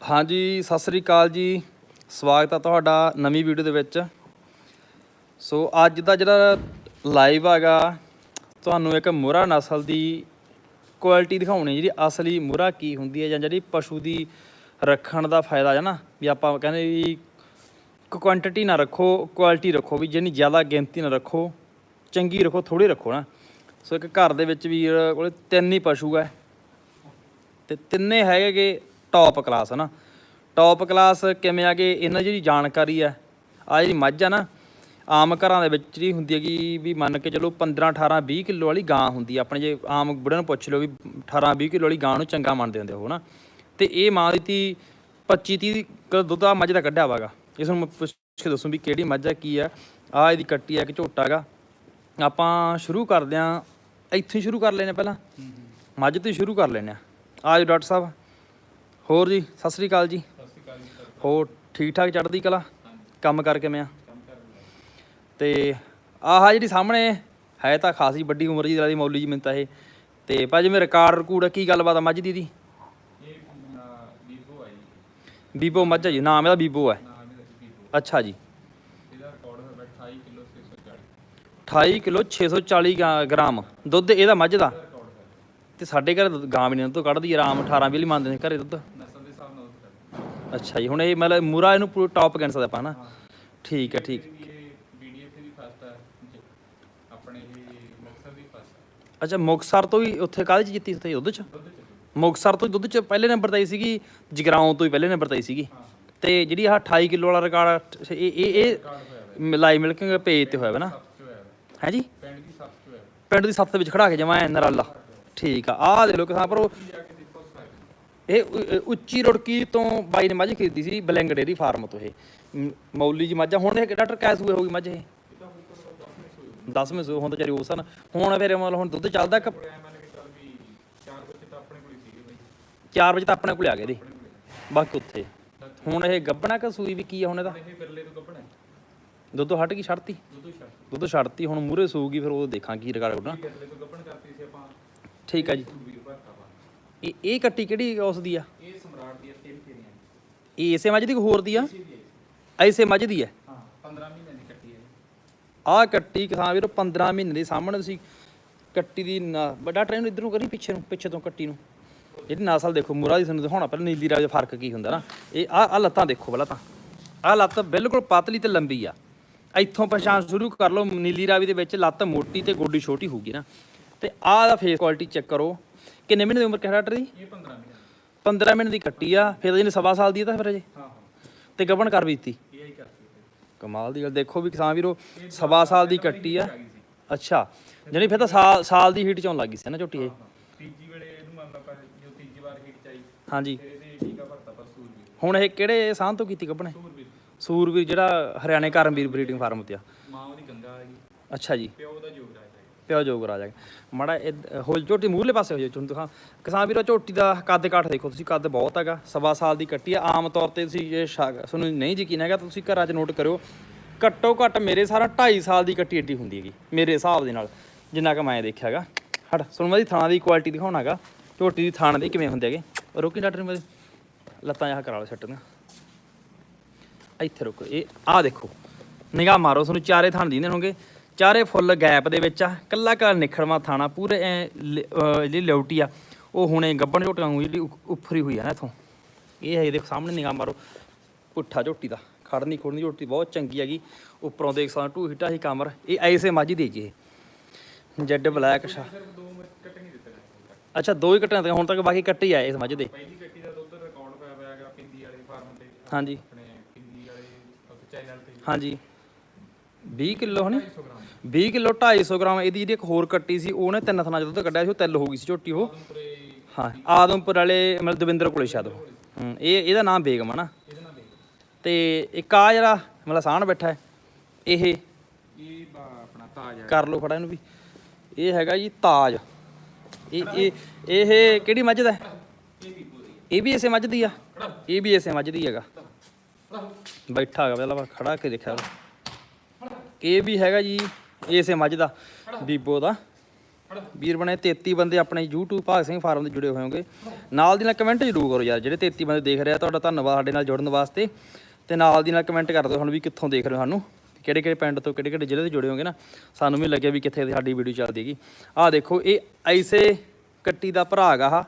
ਹਾਂਜੀ, ਸਤਿ ਸ੍ਰੀ ਅਕਾਲ ਜੀ। ਸਵਾਗਤ ਆ ਤੁਹਾਡਾ ਨਵੀਂ ਵੀਡੀਓ ਦੇ ਵਿੱਚ। ਸੋ ਅੱਜ ਦਾ ਜਿਹੜਾ ਲਾਈਵ ਹੈਗਾ, ਤੁਹਾਨੂੰ ਇੱਕ ਮੁਰਾ ਨਸਲ ਦੀ ਕੁਆਲਿਟੀ ਦਿਖਾਉਣੀ ਜਿਹੜੀ ਅਸਲੀ ਮੁਰਾ ਕੀ ਹੁੰਦੀ ਹੈ ਜਾਂ ਜਿਹੜੀ ਪਸ਼ੂ ਦੀ ਰੱਖਣ ਦਾ ਫਾਇਦਾ ਹੈ ਨਾ। ਵੀ ਆਪਾਂ ਕਹਿੰਦੇ ਵੀ ਕੁਆਂਟੀਟੀ ਨਾ ਰੱਖੋ ਕੁਆਲਿਟੀ ਰੱਖੋ, ਵੀ ਜਿੰਨੀ ਜ਼ਿਆਦਾ ਗਿਣਤੀ ਨਾ ਰੱਖੋ, ਚੰਗੀ ਰੱਖੋ ਥੋੜੀ ਰੱਖੋ ਨਾ। ਸੋ ਇੱਕ ਘਰ ਦੇ ਵਿੱਚ ਵੀਰ ਕੋਲੇ ਤਿੰਨ ਹੀ ਪਸ਼ੂ ਹੈ। ਤੇ ਤਿੰਨੇ ਹੈਗੇ ਟੌਪ ਕਲਾਸ ਨਾ ਟੌਪ ਕਲਾਸ ਕਿਵੇਂ ਆ ਕਿ ਇਹਨਾਂ ਜਿਹੜੀ ਜਾਣਕਾਰੀ ਆ ਆ ਜਿਹੜੀ ਮੱਝ ਆ ਨਾ ਆਮ ਘਰਾਂ ਦੇ ਵਿੱਚ ਜਿਹੜੀ ਹੁੰਦੀ ਹੈਗੀ ਵੀ ਮੰਨ ਕੇ ਚਲੋ 15 18 20 ਕਿਲੋ ਵਾਲੀ ਗਾਂ ਹੁੰਦੀ ਆ ਆਪਣੇ ਜੇ ਆਮ ਬੁੜਿਆਂ ਨੂੰ ਪੁੱਛ ਲਓ ਵੀ 18 20 ਕਿਲੋ ਵਾਲੀ ਗਾਂ ਨੂੰ ਚੰਗਾ ਮੰਨਦੇ ਹੁੰਦੇ ਹੋ ਨਾ। ਤੇ ਇਹ ਮਾਂ ਦੀ ਤੀ 25 30 ਕਿਲੋ ਦੁੱਧ ਆ ਮੱਝ ਦਾ ਕੱਢਿਆ ਵਾਗਾ ਇਸ ਨੂੰ ਪੁੱਛ ਕੇ ਦੱਸੂ ਵੀ ਕਿਹੜੀ ਮੱਝ ਆ ਕੀ ਆ। ਆ ਇਹਦੀ ਕੱਟੀ ਆ ਕਿ ਝੋਟਾ ਗਾ। ਆਪਾਂ ਸ਼ੁਰੂ ਕਰਦੇ ਆਂ ਇੱਥੋਂ ਹੀ ਸ਼ੁਰੂ ਕਰ ਲੈਨੇ ਪਹਿਲਾਂ। ਮੱਝ ਤੋਂ ਹੀ ਸ਼ੁਰੂ ਕਰ ਲੈਨੇ ਆ ਆਜੋ ਡਾਕਟਰ ਸਾਹਿਬ। ਹੋਰ ਜੀ ਸਤਿ ਸ੍ਰੀ ਅਕਾਲ ਜੀ। ਹੋਰ ਠੀਕ ਠਾਕ ਚੜ੍ਹਦੀ ਕਲਾ? ਕੰਮ ਕਰ ਕਿਵੇਂ ਆ? ਤੇ ਆਹ ਜਿਹੜੀ ਸਾਹਮਣੇ ਹੈ ਤਾਂ ਖਾਸੀ ਵੱਡੀ ਉਮਰ ਦੀ ਦੀ ਮੌਲੀ ਜੀ ਮੈਨੂੰ ਤਾਂ ਇਹ। ਤੇ ਭਾਜੀ ਮੇਰੇ ਰਿਕਾਰਡ ਰਕੂੜ ਕੀ ਗੱਲਬਾਤ ਆ ਮੱਝ ਦੀ ਦੀ ਹੈ ਜੀ। ਬੀਬੋ ਮੱਝ ਜੀ ਨਾਮ ਇਹਦਾ ਬੀਬੋ ਹੈ ਜੀ ਅੱਛਾ ਜੀ। ਇਹਦਾ ਰਿਕਾਰਡ ਹੋਇਆ 28 ਕਿਲੋ 640 28 ਕਿਲੋ 640 ਗਾ- ਗ੍ਰਾਮ। ਦੁੱਧ ਇਹਦਾ ਮੱਝ ਦਾ? ਤੇ ਸਾਡੇ ਘਰ ਗਾਂ ਵੀ ਨਹੀਂ ਤੋਂ ਕੱਢਦੀ ਆਰਾਮ 18 20 ਮੰਨਦੇ ਨੇ ਘਰੇ ਦੁੱਧ ਨਸਲ ਦੇ ਹਿਸਾਬ ਨਾਲ ਉਹ ਕਰਦਾ ਅੱਛਾ ਜੀ ਹੁਣ ਇਹ ਮਤਲਬ ਮੂਰਾ ਇਹਨੂੰ ਪੂਰਾ ਟੌਪ ਕਹਿ ਸਕਦੇ ਆਪਾਂ ਨਾ ਠੀਕ ਹੈ ਠੀਕ। ਬੀਡੀਐਫ ਫਸਟ ਹੈ। ਆਪਣੇ ਫਸਟ ਹੈ ਅੱਛਾ ਮੁਕਸਰ ਤੋਂ ਵੀ ਉੱਥੇ ਕਾਹਦੇ ਚ ਜਿੱਤੀ ਉੱਥੇ ਦੁੱਧ ਚ? ਮੁਕਸਰ ਤੋਂ ਦੁੱਧ ਚ ਪਹਿਲੇ ਨੰਬਰ ਤੇ ਆਈ ਸੀਗੀ ਜਗਰਾਉਂ ਤੋਂ ਹੀ ਪਹਿਲੇ ਨੰਬਰ ਤੇ ਆਈ ਸੀਗੀ। ਹਾਂ। ਤੇ ਜਿਹੜੀ ਆਹ 28 ਕਿਲੋ ਵਾਲਾ ਰਿਕਾਰਡ ਇਹ ਇਹ ਇਹ ਮਲਾਈ ਮਿਲਕਿੰਗ ਪੇਜ ਤੇ ਹੋਇਆ ਵਾ ਨਾ? ਹੈ ਜੀ? ਪਿੰਡ ਦੀ ਸੱਤ। ਪਿੰਡ ਦੀ ਵਿੱਚ ਖੜਾ ਕੇ ਜਮਾ ਨਰਾਲਾ। ਠੀਕ ਆ ਆਹ ਦੇ ਲੋ ਕਿਸਾਨ ਪਰ ਉਹ ਕੀ ਜਾ ਕੇ ਦੇਖੋ ਸਾਰੇ ਇਹ ਉੱਚੀ ਰੁੜਕੀ ਤੋਂ ਬਾਈ ਨੇ ਮੱਝ ਖਰੀਦੀ ਸੀ ਬਲੈਂਗ ਡੇਰੀ ਫਾਰਮ ਤੋਂ ਇਹ। ਮੌਲੀ ਜੀ ਮੱਝ। ਹੁਣ ਇਹ ਡਾਕਟਰ ਕੈਸ ਹੋਏ ਹੋਗੀ ਮੱਝ ਇਹ? ਇਹਦਾ ਹੁਣ ਤੋਂ 10 ਮਿੰਟ 10 ਮਹੀਨੇ ਹੁਣ ਤਾਂ ਚਾਰੀ ਉਸ ਹਨ ਹੁਣ ਫਿਰ ਮਤਲਬ ਹੁਣ ਦੁੱਧ ਚੱਲਦਾ ਕਿ ਕੋਲੇ ਮੰਨ ਕੇ ਚੱਲ ਵੀ 4 ਵਜੇ ਤਾਂ ਆਪਣੇ ਕੋਲ ਹੀ ਸੀਗੇ ਬਈ 4 ਵਜੇ ਤਾਂ ਆਪਣੇ ਕੋਲੇ ਆ ਗਏ ਦੇ ਬਾਕੀ ਉੱਥੇ। ਹੁਣ ਇਹ ਗੱਬਣਾ ਕਿ ਸੂਈ ਵੀ ਕੀ ਆ ਹੁਣ ਇਹਦਾ? ਇਹ ਬਿਰਲੇ ਤੋਂ ਕੱਪਣਾ ਦੁੱਧ ਹਟ ਗਈ ਛੱਡਤੀ। ਦੁੱਧ ਛੱਡ ਦੁੱਧ ਛੱਡਤੀ ਹੁਣ ਮੂਰੇ ਸੂਗੀ ਫਿਰ ਉਹ ਦੇਖਾਂ ਕੀ ਰਿਕਾਰਡ ਹੋਣਾ ਠੀਕ ਆ ਜੀ। ਇਹ ਇਹ ਕੱਟੀ ਕਿਹੜੀ ਉਸ ਦੀ ਆ? ਇਹ ਸਮਰਾਟ ਦੀ ਤਿੰਨ ਫੇਰੀਆਂ ਇਹ ਇਸੇ ਮੱਝ ਦੀ ਕੋਈ ਹੋਰ ਦੀ ਆ? ਇਸੇ ਐਸੇ ਮੱਝ ਦੀ ਹੈ ਹਾਂ 15 ਮਹੀਨੇ ਦੀ ਕੱਟੀ ਹੈ ਆਹ ਕੱਟੀ ਕਿਸਾਨ ਵੀਰੋ 15 ਮਹੀਨੇ ਦੇ ਸਾਹਮਣੇ ਤੁਸੀਂ ਕੱਟੀ ਦੀ ਨਾ- ਵੱਡਾ ਟ੍ਰੇਨ ਇਧਰ ਨੂੰ ਕਰੀ ਪਿੱਛੇ ਨੂੰ ਪਿੱਛੇ ਤੋਂ ਕੱਟੀ ਨੂੰ। ਇਹਦੀ ਨਸਲ ਦੇਖੋ ਮੁਰਾ ਦੀ ਤੁਹਾਨੂੰ ਦਿਖਾਉਣਾ ਪਹਿਲਾਂ ਨੀਲੀ ਰਾਜ ਦਾ ਫ਼ਰਕ ਕੀ ਹੁੰਦਾ ਨਾ। ਇਹ ਆ ਆ ਲੱਤਾਂ ਦੇਖੋ ਪਹਿਲਾਂ ਤਾਂ। ਆਹ ਲੱਤ ਬਿਲਕੁਲ ਪਤਲੀ ਤੇ ਲੰਬੀ ਆ। ਇੱਥੋਂ ਪਛਾਣ ਸ਼ੁਰੂ ਕਰ ਲਓ ਨੀਲੀ ਰਾਵੀ ਦੇ ਵਿੱਚ ਲੱਤ ਮੋਟੀ ਤੇ ਗੋਡੀ ਛੋਟੀ ਹੋਊਗੀ ਨਾ। ਤੇ ਆਹ ਦਾ ਫੇਸ ਕੁਆਲਿਟੀ ਚੈੱਕ ਕਰੋ। ਕਿੰਨੇ ਮਹੀਨੇ ਦੀ ਉਮਰ ਕਿਹੜਾ ਡਾਕਟਰ ਇਹ 15 ਮਹੀਨੇ 15 ਮਹੀਨੇ ਦੀ ਕੱਟੀ ਆ ਫਿਰ ਜਿਹਨੇ ਸਵਾ ਸਾਲ ਦੀ ਆ ਤਾਂ ਫਿਰ ਅਜੇ ਹਾਂ ਹਾਂ। ਤੇ ਗੱਬਣ ਕਰ ਵੀ ਦਿੱਤੀ ਇਹ ਹੀ ਕਰਤੀ ਹੈ ਕਮਾਲ ਦੀ ਗੱਲ ਦੇਖੋ ਵੀ ਕਿਸਾਨ ਵੀਰੋ ਸਵਾ ਸਾਲ ਦੀ ਕੱਟੀ ਆ। ਆ ਅੱਛਾ ਜਾਣੀ ਫਿਰ ਤਾਂ ਸਾਲ ਸਾਲ ਦੀ ਹੀਟ ਚ ਲੱਗ ਸੀ ਨਾ ਝੋਟੀ ਇਹ। ਤੀਜੀ ਵੇਲੇ ਇਹਨੂੰ ਮੰਨ ਲਾ ਪਰ ਜੋ ਤੀਜੀ ਵਾਰ ਹੀਟ ਚਾਈ ਹਾਂਜੀ। ਫਿਰ ਇਹਦੇ ਟੀਕਾ ਭਰਤਾ ਪਰ ਸੂਰਬੀਰ ਹੁਣ ਇਹ ਕਿਹੜੇ ਸਾਹ ਤੋਂ ਕੀਤੀ ਕੱਪਣੇ ਸੂਰਬੀਰ ਸੂਰਵੀਰ ਜਿਹੜਾ ਹਰਿਆਣੇ ਕਰਮਵੀਰ ਬਰੀਡਿੰਗ ਫਾਰਮ ਤੇ ਆ। ਮਾਂ ਉਹਦੀ ਗੰਗਾ ਹੈਗੀ ਅੱਛਾ ਜੀ। ਪਿਓ ਦਾ ਯੋਗਰਾਜ ਪਿਆ ਪਿਓ ਜੋਗ ਰਾਜਾ ਮਾੜਾ ਇੱਧ- ਹੋ ਝੋਟੀ ਮੂਹਰਲੇ ਪਾਸੇ ਹੋ ਜਾਓ ਤੁਹਾਨੂੰ ਦਿਖਾ ਕਿਸਾਨ ਵੀਰੋ, ਝੋਟੀ ਦਾ ਕੱਦ ਕਾਠ ਦੇਖੋ, ਤੁਸੀਂ ਕੱਦ ਬਹੁਤ ਹੈਗਾ, ਸਵਾ ਸਾਲ ਦੀ ਕੱਟੀ ਆ। ਆਮ ਤੌਰ ਤੇ ਤੁਸੀਂ ਜੇ ਸ਼ਾ- ਤੁਹਾਨੂੰ ਨਹੀਂ ਯਕੀਨ ਹੈਗਾ, ਤੁਸੀਂ ਘਰਾਂ 'ਚ ਨੋਟ ਕਰਿਓ, ਘੱਟੋ ਘੱਟ ਮੇਰੇ ਸਾਰਾ 2.5 ਸਾਲ ਦੀ ਕੱਟੀ ਏਡੀ ਹੁੰਦੀ ਹੈਗੀ, ਮੇਰੇ ਹਿਸਾਬ ਦੇ ਨਾਲ, ਜਿੰਨਾ ਕਿ ਮੈਂ ਦੇਖਿਆ ਹੈਗਾ। ਹਟ ਤੁਹਾਨੂੰ ਮੈਂ ਦੀ ਥਾਣਾ ਦੀ ਕੁਆਲਿਟੀ ਦਿਖਾਉਣਾ ਹੈਗਾ, ਝੋਟੀ ਦੀ ਥਾਣ ਦੀ ਕਿਵੇਂ ਹੁੰਦੇ ਹੈਗੇ। ਰੋਕੀ ਡਾਕਟਰ ਮੇਰੇ ਲੱਤਾਂ ਜਿਹਾ ਕਰਾ ਲਓ ਸੈੱਟ ਦੀਆਂ ਇੱਥੇ ਰੁਕੋ, ਇਹ ਆਹ ਦੇਖੋ, ਨਿਗਾਹ ਮਾਰੋ, ਤੁਹਾਨੂੰ ਚਾਰੇ ਥਾਣ ਦਿੰਦੇ ਹੋਣਗੇ। ਚਾਰੇ ਫੁੱਲ ਗੈਪ ਦੇ ਵਿੱਚ ਆ ਕੱਲਾ ਕੱਲਾ ਨਿਖੜਵਾ ਥਾਣਾ ਪੂਰੇ ਜਿਹੜੀ ਲਿਉਟੀ ਆ ਉਹ ਹੁਣੇ ਗੱਬਣ ਝੋਟੀਆਂ ਵਾਂਗੂ ਜਿਹੜੀ ਉਫਰੀ ਹੋਈ ਆ ਨਾ ਇਥੋਂ। ਇਹ ਹੈ ਦੇਖੋ ਸਾਹਮਣੇ ਨਿਗਾਹ ਮਾਰੋ ਪੁੱਠਾ ਝੋਟੀ ਦਾ ਖੜਨੀ ਖੁੜਨੀ ਝੋਟੀ ਬਹੁਤ ਚੰਗੀ ਹੈਗੀ ਉੱਪਰੋਂ ਦੇਖ ਸਕਦੇ ਟੂ ਹਿੱਟਾ ਹੀ ਕਮਰ ਇਹ ਐਸੇ ਮਾਝੀ ਦੇ ਜੀ। ਜੈਡ ਬਲੈਕ ਸ਼ਾ ਕੱਟ ਅੱਛਾ ਦੋ ਹੀ ਕੱਟਿਆਂ ਤੇ ਹੁਣ ਤੱਕ ਬਾਕੀ ਕੱਟੇ ਹੀ ਆਏ ਇਸ ਮੱਝ ਦੇ। ਪਹਿਲੀ ਕੱਟੀ ਦਾ ਦੁੱਧ ਰਿਕਾਰਡ ਹੋਇਆ ਹੋਇਆ ਹੈਗਾ ਪਿੰਦੀ ਵਾਲੇ ਫਾਰਮ ਤੇ ਹਾਂਜੀ। ਆਪਣੇ ਪਿੰਦੀ ਵਾਲੇ ਚੈਨਲ ਤੇ ਹਾਂਜੀ। 20 ਕਿਲੋ ਹਣੀ 100 ਗ੍ਰਾਮ 20 ਕਿਲੋ 250 ਗ੍ਰਾਮ। ਇਹਦੀ ਜਿਹੜੀ ਇੱਕ ਹੋਰ ਕੱਟੀ ਸੀ, ਉਹਨੇ ਤਿੰਨ ਥਣਾ ਜਦੋਂ ਕੱਢਿਆ ਸੀ, ਉਹ ਤਿੱਲ ਹੋ ਗਈ ਸੀ ਝੋਟੀ ਉਹ। ਹਾਂ, ਆਦਮਪੁਰ ਵਾਲੇ, ਮਤਲਬ ਦਵਿੰਦਰ ਕੋਲੇ ਸ਼ਾਇਦ ਹੂੰ, ਇਹ, ਇਹਦਾ ਨਾਮ ਬੇਗਮ ਆ ਨਾ। ਤੇ ਇੱਕ ਆ ਜਿਹੜਾ, ਮਤਲਬ ਸਾਹਣ ਬੈਠਾ ਹੈ, ਇਹ ਇਹ ਆਪਣਾ ਤਾਜ ਕਰ ਲਓ ਖੜਾ ਇਹਨੂੰ ਵੀ। ਇਹ ਹੈਗਾ ਜੀ ਤਾਜ। ਇਹ ਇਹ ਇਹ ਕਿਹੜੀ ਮੱਝ ਦਾ ਇਹ ਵੀ ਇਸੇ ਮੱਝ ਦੀ ਆ। ਇਹ ਵੀ ਇਸੇ ਮੱਝ ਦੀ ਹੈਗਾ। ਬੈਠਾ ਹੈਗਾ, ਪਹਿਲਾਂ ਖੜਾ ਕੇ ਦੇਖਿਆ। ਇਹ ਵੀ ਹੈਗਾ ਜੀ ਇਸੇ ਮੱਝ ਦਾ ਬੀਬੋ ਦਾ। ਵੀਰ ਬਣੇ 33 ਬੰਦੇ ਆਪਣੇ YouTube ਭਾਗ ਸਿੰਘ ਫਾਰਮ ਦੇ ਜੁੜੇ ਹੋਏ ਹੋਗੇ ਨਾਲ ਦੀ ਨਾਲ ਕਮੈਂਟ ਜ਼ਰੂਰ ਕਰੋ ਯਾਰ ਜਿਹੜੇ 33 ਬੰਦੇ ਦੇਖ ਰਹੇ ਆ ਤੁਹਾਡਾ ਧੰਨਵਾਦ ਸਾਡੇ ਨਾਲ ਜੁੜਨ ਵਾਸਤੇ। ਤੇ ਨਾਲ ਦੀ ਨਾਲ ਕਮੈਂਟ ਕਰ ਦਿਓ ਹੁਣ ਵੀ ਕਿੱਥੋਂ ਦੇਖ ਰਹੇ ਹੋ ਸਾਨੂੰ ਕਿਹੜੇ ਕਿਹੜੇ ਪਿੰਡ ਤੋਂ ਕਿਹੜੇ ਕਿਹੜੇ ਜ਼ਿਲ੍ਹੇ ਤੋਂ ਜੁੜੇ ਹੋਗੇ ਨਾ ਸਾਨੂੰ ਵੀ ਲੱਗਿਆ ਵੀ ਕਿੱਥੇ ਸਾਡੀ ਵੀਡੀਓ ਚੱਲਦੀ ਹੈਗੀ। ਆਹ ਦੇਖੋ ਇਹ ਐਸੇ ਕੱਟੀ ਦਾ ਭਰਾ ਹੈਗਾ ਆਹ।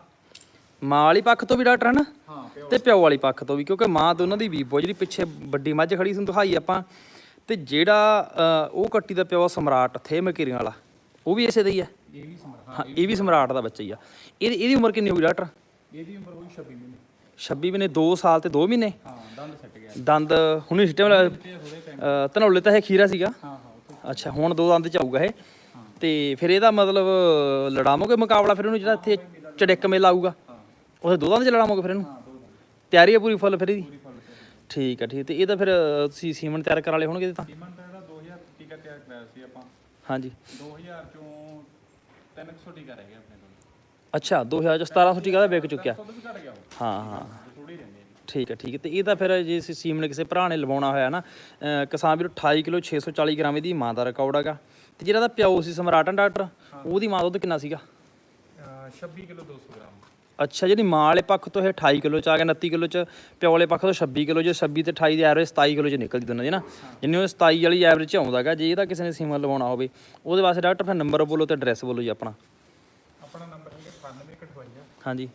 ਮਾਂ ਵਾਲੀ ਪੱਖ ਤੋਂ ਵੀ ਡਾਕਟਰ ਹੈ ਨਾ? ਹਾਂ ਤੇ ਪਿਓ ਵਾਲੀ ਪੱਖ ਤੋਂ ਵੀ ਕਿਉਂਕਿ ਮਾਂ ਦੋਨਾਂ ਦੀ ਵੀਬੋ ਜਿਹੜੀ ਪਿੱਛੇ ਵੱਡੀ ਮੱਝ ਖੜੀ ਸੀ ਦਿਖਾਈ ਆਪਾਂ। ਤੇ ਜਿਹੜਾ ਉਹ ਕੱਟੀ ਦਾ ਪਿਓ ਸਮਰਾਟ ਥੇ ਮਕੀਰੀਆਂ ਵਾਲਾ ਉਹ ਵੀ ਇਸੇ ਦਾ ਹੀ ਹੈ ਇਹ ਵੀ ਸਮਰ ਹਾਂ ਇਹ ਵੀ ਸਮਰਾਟ ਦਾ ਬੱਚਾ ਹੀ ਆ। ਇਹਦੀ ਇਹਦੀ ਉਮਰ ਕਿੰਨੀ ਹੋਈ ਡਾਕਟਰ? ਇਹਦੀ ਉਮਰ ਹੋਈ 26 ਮਹੀਨੇ। 26 ਮਹੀਨੇ 2 ਸਾਲ ਤੇ 2 ਮਹੀਨੇ? ਹਾਂ ਦੰਦ ਸੱਟ ਗਿਆ। ਦੰਦ ਹੁਣੇ ਸਿਸਟਮ ਧਨੌਲੇ ਤਾਂ ਇਹ ਖੀਰਾ ਸੀਗਾ? ਹਾਂ ਹਾਂ ਉੱਥੇ ਅੱਛਾ ਹੁਣ ਦੋ ਦੰਦ ਚ ਆਊਗਾ ਇਹ। ਤੇ ਫਿਰ ਇਹਦਾ ਮਤਲਬ ਲੜਾਵੋਗੇ ਮੁਕਾਬਲਾ ਫਿਰ ਇਹਨੂੰ ਜਿਹੜਾ ਇੱਥੇ ਚੜਿੱਕ ਮੇਲਾ ਆਊਗਾ? ਉਹਦੇ ਦੋ ਦੰਦ ਚ ਲੜਾਵੋਗੇ ਫਿਰ ਇਹਨੂੰ? ਤਿਆਰੀ ਹੈ ਪੂਰੀ ਫੁੱਲ ਫਿਰ ਇਹਦੀ? ਠੀਕ ਹੈ ਠੀਕ ਤੇ ਇਹਦਾ ਫਿਰ ਅ, ਤੁਸੀਂ ਸੀਮਨ ਤਿਆਰ ਕਰਾ ਲਏ ਹੋਣਗੇ ਇਹਦੇ ਤਾਂ? ਸੀਮਨ ਦਾ ਜਿਹੜਾ 2000 ਟੀਕਾ ਤਿਆਰ ਕਰਾਇਆ ਸੀ ਆਪਾਂ। ਹਾਂਜੀ। 2000 ਚੋਂ 300 ਟੀਕਾ ਰਹਿ ਗਿਆ ਆਪਣੇ ਕੋਲ। ਅੱਛਾ 2017 ਟੀਕਾ ਦਾ ਵਿਕ ਚੁੱਕਿਆ। ਤੋਂ ਹਾਂ ਹਾਂ। ਥੋੜੀ ਰਹਿੰਦੀ ਠੀਕ ਹੈ ਠੀਕ ਹੈ ਤੇ ਇਹ ਤਾਂ ਫਿਰ ਜੇ ਅਸੀਂ ਸੀਮਨ ਕਿਸੇ ਭਰਾ ਨੇ ਲਵਾਉਣਾ ਹੋਇਆ ਨਾ ਕਿਸਾਨ ਵੀਰ 28 ਕਿਲੋ 640 ਗ੍ਰਾਮ ਇਹਦੀ ਮਾਂ ਦਾ ਰਿਕਾਰਡ ਹੈਗਾ। ਤੇ ਜਿਹੜਾ ਦਾ ਪਿਓ ਸੀ ਸਮਰਾਟਨ ਡਾਕਟਰ ਉਹਦੀ ਮਾਂ ਦਾ ਦੁੱਧ ਕਿੰਨਾ ਸੀਗਾ? ਅਹ 26 ਕਿਲੋ 200 ਗ੍ਰਾਮ। ਅੱਛਾ ਜਿਹੜੀ ਮਾਂ ਵਾਲੇ ਪੱਖ ਤੋਂ ਇਹ 28 ਕਿਲੋ ਚ ਆ ਗਿਆ 29 ਕਿਲੋ ਚ ਪਿਓ ਵਾਲੇ ਪੱਖ ਤੋਂ 26 ਕਿਲੋ ਜੇ 26 ਤੇ 28 ਦੀ ਐਵਰੇਜ 27 ਕਿਲੋ ਚ ਨਿਕਲਦੀ ਦੋਨਾਂ ਦੀ ਨਾ। ਜਿੰਨੇ ਉਹ 27 ਵਾਲੀ ਐਵਰੇਜ ਚ ਆਉਂਦਾਗਾ ਜੇ ਇਹਦਾ ਕਿਸੇ ਨੇ ਸੀਮਨ ਲਵਾਉਣਾ ਹੋਵੇ ਉਹਦੇ ਵਾਸਤੇ ਡਾਕਟਰ ਫਿਰ ਨੰਬਰ ਬੋਲੋ ਤੇ ਐਡਰੈਸ ਬੋਲੋ ਜੀ ਆਪਣਾ। ਆਪਣਾ ਨੰਬਰ ਹੈ 9858 ਹਾਂਜੀ।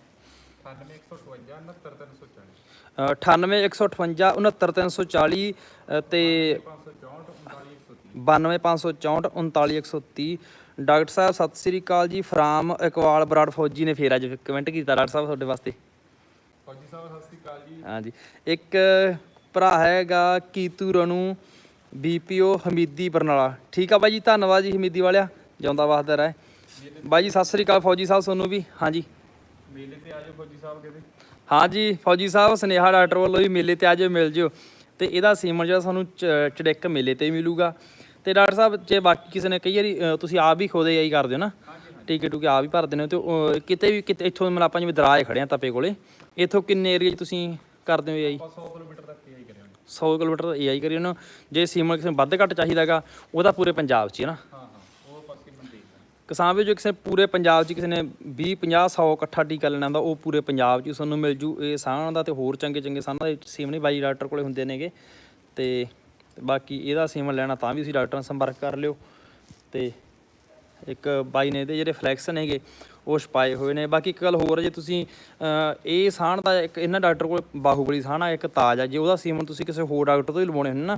9858 69340 ਅ, 98158 69340 ਅ, ਤੇ 564 39130 92564 39130 ਡਾਕਟਰ ਸਾਹਿਬ ਸਤਿ ਸ੍ਰੀ ਅਕਾਲ ਜੀ। ਫਰਾਮ ਇਕਵਾਲ ਬਰਾੜ ਫੌਜੀ ਨੇ ਫੇਰ ਅੱਜ ਕਮੈਂਟ ਕੀਤਾ ਡਾਕਟਰ ਸਾਹਿਬ ਤੁਹਾਡੇ ਵਾਸਤੇ। ਫੌਜੀ ਸਾਹਿਬ ਸਤਿ ਸ਼੍ਰੀ ਅਕਾਲ ਜੀ। ਹਾਂਜੀ। ਇੱਕ ਭਰਾ ਹੈਗਾ ਕੀਤੂ ਰਣੂ ਬੀਪੀਓ ਹਮੀਦੀ ਬਰਨਾਲਾ। ਠੀਕ ਆ ਬਾਈ ਜੀ ਧੰਨਵਾਦ ਜੀ ਹਮੀਦੀ ਵਾਲਿਆ ਜਿਉਂਦਾ ਵਸਦਾ ਰਹੇ। ਬਾਈ ਜੀ ਸਤਿ ਸ੍ਰੀ ਅਕਾਲ ਫੌਜੀ ਸਾਹਿਬ ਤੁਹਾਨੂੰ ਵੀ। ਹਾਂਜੀ। ਮੇਲੇ ਤੇ ਆਜੋ ਫੌਜੀ ਸਾਹਿਬ ਕਹਿੰਦੇ ਹਾਂਜੀ ਫੌਜੀ ਸਾਹਿਬ ਸਨੇਹਾ ਡਾਕਟਰ ਵੱਲੋਂ ਵੀ ਮੇਲੇ ਤੇ ਆਜੋ ਮਿਲ ਜਿਓ। ਤੇ ਇਹਦਾ ਸੀਮਨ ਜਿਹੜਾ ਸਾਨੂੰ ਚੜਿੱਕ ਮੇਲੇ ਤੇ ਹੀ ਮਿਲੂਗਾ। ਤੇ ਡਾਕਟਰ ਸਾਹਿਬ ਜੇ ਬਾਕੀ ਕਿਸੇ ਨੇ ਕਈ ਵਾਰੀ ਤੁਸੀਂ ਆਪ ਵੀ ਖੋਦੇ ਆਈ ਕਰਦੇ ਹੋ ਨਾ ਟੀਕੇ ਟੂਕੇ ਆਪ ਹੀ ਭਰਦੇ ਨੇ ਤੇ ਉਹ ਕਿਤੇ ਵੀ ਕਿਤੇ ਇੱਥੋਂ ਮਤਲਬ ਆਪਾਂ ਜਿਵੇਂ ਦਰਾਜ ਖੜੇ ਆ ਤਪੇ ਕੋਲੇ ਇੱਥੋਂ ਕਿੰਨੇ ਏਰੀਆ 'ਚ ਤੁਸੀਂ ਕਰਦੇ ਹੋ ਆਈ ਆਪਾਂ 100 ਕਿਲੋਮੀਟਰ ਤੱਕ ਹੀ ਕਰਿਆ 100 ਕਿਲੋਮੀਟਰ ਦਾ ਏਆਈ ਕਰੀ ਉਹਨੂੰ ਜੇ ਸੀਮਨ ਕਿਸੇ ਵੱਧ ਘੱਟ ਚਾਹੀਦਾਗਾ ਉਹਦਾ ਪੂਰੇ ਪੰਜਾਬ 'ਚ ਹੀ ਹੈ ਨਾ। ਹਾਂ ਹਾਂ ਉਹ ਪਾਸੇ ਮੰਡੀ ਕਿਸਾਨ ਵੀ ਜੋ ਕਿਸੇ ਪੂਰੇ ਪੰਜਾਬ 'ਚ ਕਿਸੇ ਨੇ 20 50 100 ਇਕੱਠਾ ਟੀਕਾ ਲੈਣਾ ਹੁੰਦਾ ਉਹ ਪੂਰੇ ਪੰਜਾਬ 'ਚ ਹੀ ਤੁਹਾਨੂੰ ਮਿਲ ਜੂ ਇਹ ਸਾਹਾਂ ਦਾ ਤੇ ਹੋਰ ਚੰਗੇ ਚੰਗੇ ਸਾਹਾਂ ਦੇ ਸੀਮਨ ਹੀ ਬਾਈ ਡਾਕਟਰ ਕੋਲੇ ਹੁੰਦੇ ਨੇਗੇ ਤੇ ਬਾਕੀ ਇਹਦਾ ਸੀਮਨ ਲੈਣਾ ਤਾਂ ਵੀ ਤੁਸੀਂ ਡਾਕਟਰ ਨਾਲ ਸੰਪਰਕ ਕਰ ਲਿਓ। ਤੇ ਇੱਕ ਬਾਈ ਨੇ ਇਹਦੇ ਜਿਹੜੇ ਫਲੈਕਸ ਨੇਗੇ, ਉਹ ਛਪਾਏ ਹੋਏ ਨੇ। ਬਾਕੀ ਇੱਕ ਗੱਲ ਹੋਰ ਜੇ ਤੁਸੀਂ ਇਹ ਸਾਹਣ ਦਾ ਇੱਕ ਇਹਨਾਂ ਡਾਕਟਰ ਕੋਲ, ਬਾਹੂਬਲੀ ਸਾਹਣ ਆ, ਇੱਕ ਤਾਜ ਆ। ਜੇ ਉਹਦਾ ਸੀਮਨ ਤੁਸੀਂ ਕਿਸੇ ਹੋਰ ਡਾਕਟਰ ਤੋਂ ਹੀ ਲਵਾਉਣੇ ਹੁੰਦੇ ਨਾ,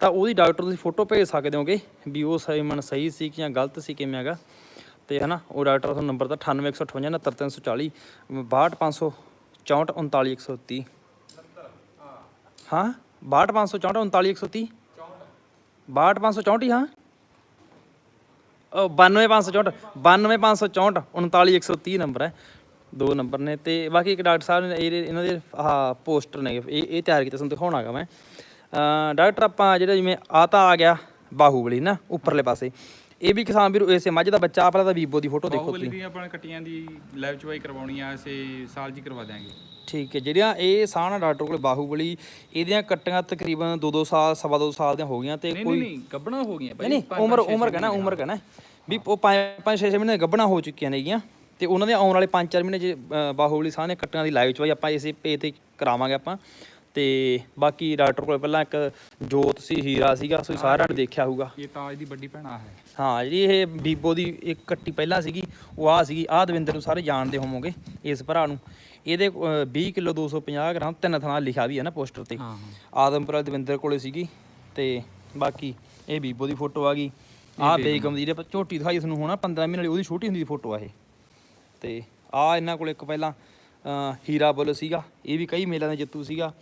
ਤਾਂ ਉਹਦੀ ਡਾਕਟਰ ਤੁਸੀਂ ਫੋਟੋ ਭੇਜ ਸਕਦੇ ਹੋਗੇ, ਵੀ ਉਹ ਸੀਮਨ ਸਹੀ ਸੀ ਕਿ ਜਾਂ ਗਲਤ ਸੀ, ਕਿਵੇਂ ਹੈਗਾ। ਤੇ ਹਨਾ, ਉਹ ਡਾਕਟਰ ਦਾ ਤੁਹਾਨੂੰ ਨੰਬਰ ਤਾਂ 98158 69340 62564 39130 ਹਾਂ? 62564 39130 62564 ਹਾਂ ਉਹ 92564 92564 39130 ਨੰਬਰ ਹੈ। ਦੋ ਨੰਬਰ ਨੇ ਤੇ ਬਾਕੀ ਇੱਕ ਡਾਕਟਰ ਸਾਹਿਬ ਨੇ ਇਹ ਇਹਨਾਂ ਦੇ ਆਹ ਪੋਸਟਰ ਨੇ, ਇਹ ਇਹ ਤਿਆਰ ਕੀਤੇ, ਤੁਹਾਨੂੰ ਦਿਖਾਉਣਾਗਾ ਮੈਂ। ਡਾਕਟਰ ਆਪਾਂ ਜਿਹੜਾ ਜਿਵੇਂ ਆ ਤਾਂ ਆ ਗਿਆ, ਬਾਹੂਬਲੀ ਨਾ, ਉੱਪਰਲੇ ਪਾਸੇ। ਇਹ ਵੀ ਕਿਸਾਨ ਵੀਰ ਇਸੇ ਮੱਝ ਦਾ ਬੱਚਾ ਆਪਣਾ ਦਾ ਵੀਬੋ ਦੀ ਫੋਟੋ ਦੇਖੋ ਬਾਹੂਬਲੀ ਦੀ ਆਪਾਂ ਕੱਟੀਆਂ ਦੀ ਲਾਈਵ ਚਵਾਈ ਕਰਵਾਉਣੀ ਆ ਇਸੇ ਸਾਲ ਜੀ ਕਰਵਾ ਦਿਆਂਗੇ। ਠੀਕ ਹੈ ਜਿਹੜੀਆਂ ਇਹ ਸਾਹਣਾ ਡਾਕਟਰ ਕੋਲ ਬਾਹੂਬਲੀ ਇਹਦੀਆਂ ਕੱਟੀਆਂ ਤਕਰੀਬਨ 2-2 ਸਾਲ ਸਵਾ ਦੋ ਸਾਲ ਦੀਆਂ ਹੋ ਗਈਆਂ ਤੇ ਨਹੀਂ ਕੋਈ ਨਹੀਂ ਨਹੀਂ ਗੱਬਣਾ ਹੋ ਗਈਆਂ ਨਹੀਂ ਨਹੀਂ ਉਮਰ ਉਮਰ ਕਹਿਣਾ ਉਮਰ ਕਹਿਣਾ। ਵੀ ਉਹ 5 6 ਮਹੀਨੇ ਗੱਭਣਾ ਹੋ ਚੁੱਕੀਆਂ ਨੇਗੀਆਂ ਤੇ ਉਹਨਾਂ ਦੇ ਆਉਣ ਵਾਲੇ 5-4 ਮਹੀਨੇ ਜੇ ਅ, ਬਾਹੂਬਲੀ ਸਾਹ ਨੇ ਕੱਟੀਆਂ ਦੀ ਲਾਈਵ ਚ ਬਾਈ ਆਪਾਂ ਇਸੇ ਪੇ ਤੇ ਕਰਾਵਾਂਗੇ ਆਪਾਂ। ਤੇ ਬਾਕੀ ਡਾਕਟਰ ਕੋਲ ਪਹਿਲਾਂ ਇੱਕ ਜੋਤ ਸੀ ਹੀਰਾ ਸੀਗਾ ਤੁਸੀਂ ਸਾਰਿਆਂ ਨੇ ਦੇਖਿਆ ਹੋਊਗਾ। ਇਹ ਤਾਜ ਦੀ ਵੱਡੀ ਭੈਣਾ ਹੈ। ਹਾਂ ਜਿਹੜੀ ਇਹ ਬੀਬੋ ਦੀ ਇੱਕ ਕੱਟੀ ਪਹਿਲਾਂ ਸੀਗੀ ਉਹ ਆ ਸੀਗੀ। ਆਹ ਦਵਿੰਦਰ ਨੂੰ ਸਾਰੇ ਜਾਣਦੇ ਹੋਵੋਗੇ ਇਸ ਭਰਾ ਨੂੰ। ਇਹਦੇ ਅ, 20 ਕਿਲੋ 250 ਗ੍ਰਾਮ ਤਿੰਨ ਥਾਂ ਲਿਖਿਆ ਵੀ ਹੈ ਨਾ ਪੋਸਟਰ ਤੇ। ਆਦਮਪੁਰ ਦਵਿੰਦਰ ਕੋਲੇ ਸੀਗੀ ਤੇ ਬਾਕੀ ਇਹ ਬੀਬੋ ਦੀ ਫੋਟੋ ਆ ਗਈ। ਆਹ ਬੇਗਮ ਦੀ ਜਿਹੜੇ ਝੋਟੀ ਦਿਖਾਈ ਤੁਹਾਨੂੰ ਹੋਣਾ 15 ਮਹੀਨੇ ਵਾਲੀ ਉਹਦੀ ਛੋਟੀ ਹੁੰਦੀ ਦੀ ਫੋਟੋ ਆ ਇਹ। ਤੇ ਆ ਇਹਨਾਂ ਕੋਲ ਇੱਕ ਪਹਿਲਾਂ ਹੀਰਾ ਬੁੱਲ ਸੀਗਾ ਇਹ ਵੀ ਕਈ ਮੇਲਿਆਂ ਦਾ ਜੇਤੂ ਸੀਗਾ।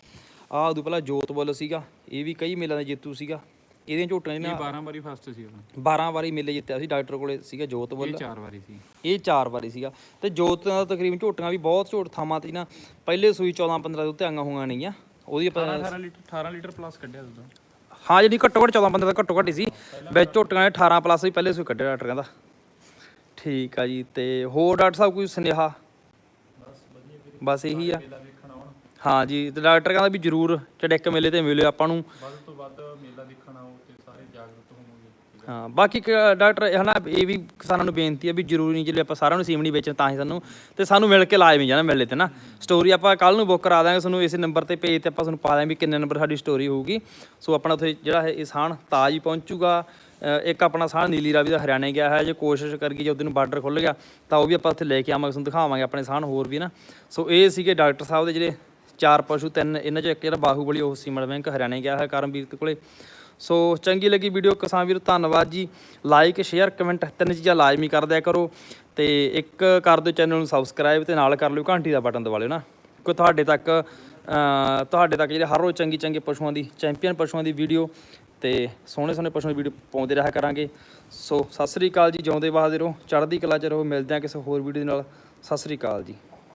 ਆ ਉਦੋਂ ਪਹਿਲਾਂ ਜੋਤ ਬੁੱਲ ਸੀਗਾ ਇਹ ਵੀ ਕਈ ਮੇਲਿਆਂ ਦਾ ਜੇਤੂ ਸੀਗਾ। ਇਹਦੀਆਂ ਝੋਟੀਆਂ ਇਹ ਇਹਨਾਂ 12 ਵਾਰੀ ਫਸਟ ਸੀ ਆਪਣਾ 12 ਵਾਰੀ ਮੇਲੇ ਜਿੱਤਿਆ ਸੀ ਡਾਕਟਰ ਕੋਲੇ ਸੀਗਾ ਜੋਤ ਬੁੱਲ ਇਹ 4 ਵਾਰੀ ਸੀ। ਇਹ ਚਾਰ ਵਾਰੀ ਸੀਗਾ। ਤੇ ਜੋਤ ਦਾ ਤਕਰੀਬਨ ਝੋਟੀਆਂ ਵੀ ਬਹੁਤ ਝੋਟ ਥਾਵਾਂ ਤੇ ਨਾ ਪਹਿਲੇ ਸੂਈ 14 15 ਦੇ ਉੱਤੇ ਆਈਆਂ ਹੋਈਆਂ ਨੇਗੀਆਂ। ਉਹਦੀ ਆਪਾਂ 18 ਲੀਟਰ 18 ਲੀਟਰ ਪਲੱਸ ਕੱਢਿਆ ਦੁੱਧ ਹਾਂ ਜਿਹੜੀ ਘੱਟੋ ਘੱਟ 14 15 ਦਾ ਘੱਟੋ ਘੱਟ ਹੀ ਸੀ। ਵਿੱਚ ਝੋਟੀਆਂ ਨੇ 18 ਪਲੱਸ ਵੀ ਪਹਿਲੇ ਸੂਈ ਕੱਢਿਆ ਡਾਕਟਰ ਕਹਿੰਦਾ ਠੀਕ ਆ ਜੀ ਤੇ ਹੋਰ ਡਾਕਟਰ ਸਾਹਿਬ ਕੋਈ ਸੁਨੇਹਾ? ਬਸ ਇਹੀ ਆ। ਹਾਂ ਜੀ ਤੇ ਡਾਕਟਰ ਕਹਿੰਦਾ ਵੀ ਜਰੂਰ ਚੜਿੱਕ ਮੇਲੇ ਤੇ ਮਿਲਿਓ ਆਪਾਂ ਨੂੰ। ਵੱਧ ਤੋਂ ਵੱਧ ਮੇਲਾ ਦੇਖਣ ਆਓ ਤੇ ਸਾਰੇ ਜਾਗਰੂਕ ਹੋਵੋਗੇ ਹਾਂ ਬਾਕੀ ਡਾਕਟਰ ਇਹ ਹਨਾ ਇਹ ਵੀ ਕਿਸਾਨਾਂ ਨੂੰ ਬੇਨਤੀ ਹੈ ਵੀ ਜ਼ਰੂਰੀ ਨਹੀਂ ਜਿਹੜੇ ਆਪਾਂ ਸਾਰਿਆਂ ਨੂੰ ਸੀਮਣੀ ਵੇਚਣ ਤਾਂ ਹੀ ਸਾਨੂੰ ਤੇ ਸਾਨੂੰ ਮਿਲ ਕੇ ਲਾਜ਼ਮੀ ਜਾਣਾ ਮੇਲੇ ਤੇ ਨਾ। ਸਟੋਰੀ ਆਪਾਂ ਕੱਲ ਨੂੰ ਬੁੱਕ ਕਰਾ ਦਾਂਗੇ ਤੁਹਾਨੂੰ ਇਸੇ ਨੰਬਰ ਤੇ ਪੇਜ ਤੇ ਆਪਾਂ ਤੁਹਾਨੂੰ ਪਾ ਦਾਂਗੇ ਵੀ ਕਿੰਨੇ ਨੰਬਰ ਸਾਡੀ ਸਟੋਰੀ ਹੋਊਗੀ। ਸੋ ਆਪਣਾ ਉੱਥੇ ਜਿਹੜਾ ਹੈ ਇਸਾਨ ਤਾਜ ਹੀ ਪਹੁੰਚੂਗਾ। ਇੱਕ ਆਪਣਾ ਸਾਹ ਨੀਲੀ ਰਾਵੀ ਦਾ ਹਰਿਆਣੇ ਗਿਆ ਹੈ ਜੇ ਕੋਸ਼ਿਸ਼ ਕਰਗੀ ਜੇ ਉਹਦੇ ਬਾਰਡਰ ਖੁੱਲ ਗਿਆ ਤਾਂ ਉਹ ਵੀ ਆਪਾਂ ਉੱਥੇ ਲੈ ਕੇ ਆਵਾਂਗੇ ਤੁਹਾਨੂੰ ਦਿਖਾਵਾਂਗੇ ਆਪਣੇ ਸਾਹਣ ਹੋਰ ਵੀ ਨਾ। ਸੋ ਇਹ ਸੀਗੇ ਡਾਕਟਰ ਸਾਹਿਬ ਦੇ ਜਿਹੜੇ ਚਾਰ ਪਸ਼ੂ, ਤਿੰਨ ਇਹਨਾਂ ਚੋਂ ਇੱਕ ਜਿਹੜਾ ਬਾਹੂਬਲੀ ਉਹ ਸੀਮਲ ਬੈਂਕ ਹਰਿਆਣੇ ਗਿਆ ਹੈ ਕਰਮਵੀਰ ਦੇ ਕੋਲੇ। ਸੋ ਚੰਗੀ ਲੱਗੀ ਵੀਡੀਓ, ਕਿਸਾਨ ਵੀਰ, ਧੰਨਵਾਦ ਜੀ। ਲਾਈਕ ਸ਼ੇਅਰ ਕਮੈਂਟ ਤਿੰਨ ਚੀਜ਼ਾਂ ਲਾਜ਼ਮੀ ਕਰ ਦਿਆ ਕਰੋ ਤੇ ਇੱਕ ਕਰ ਦਿਓ ਚੈਨਲ ਨੂੰ ਸਬਸਕ੍ਰਾਈਬ ਤੇ ਨਾਲ ਕਰ ਲਿਓ ਘੰਟੀ ਦਾ ਬਟਨ ਦਬਾ ਲਿਓ ਨਾ। ਕਿ ਤੁਹਾਡੇ ਤੱਕ ਤੁਹਾਡੇ ਤੱਕ ਜਿਹੜੇ ਹਰ ਰੋਜ਼ ਚੰਗੀ ਚੰਗੇ ਪਸ਼ੂਆਂ ਦੀ, ਚੈਂਪੀਅਨ ਪਸ਼ੂਆਂ ਦੀ ਵੀਡੀਓ ਤੇ ਸੋਹਣੇ ਸੋਹਣੇ ਪਸ਼ੂਆਂ ਦੀ ਵੀਡੀਓ ਪਾਉਂਦੇ ਰਿਹਾ ਕਰਾਂਗੇ। ਸੋ ਸਤਿ ਸ੍ਰੀ ਅਕਾਲ ਜੀ, ਜਿਉਂਦੇ ਬਾਹਦੇ ਰਹੋ, ਚੜ੍ਹਦੀ ਕਲਾ ਚ ਰਹੋ, ਮਿਲਦੇ ਹਾਂ ਕਿਸੇ ਹੋਰ ਵੀਡੀਓ ਦੇ ਨਾਲ। ਸਤਿ ਸ੍ਰੀ ਅਕਾਲ ਜੀ।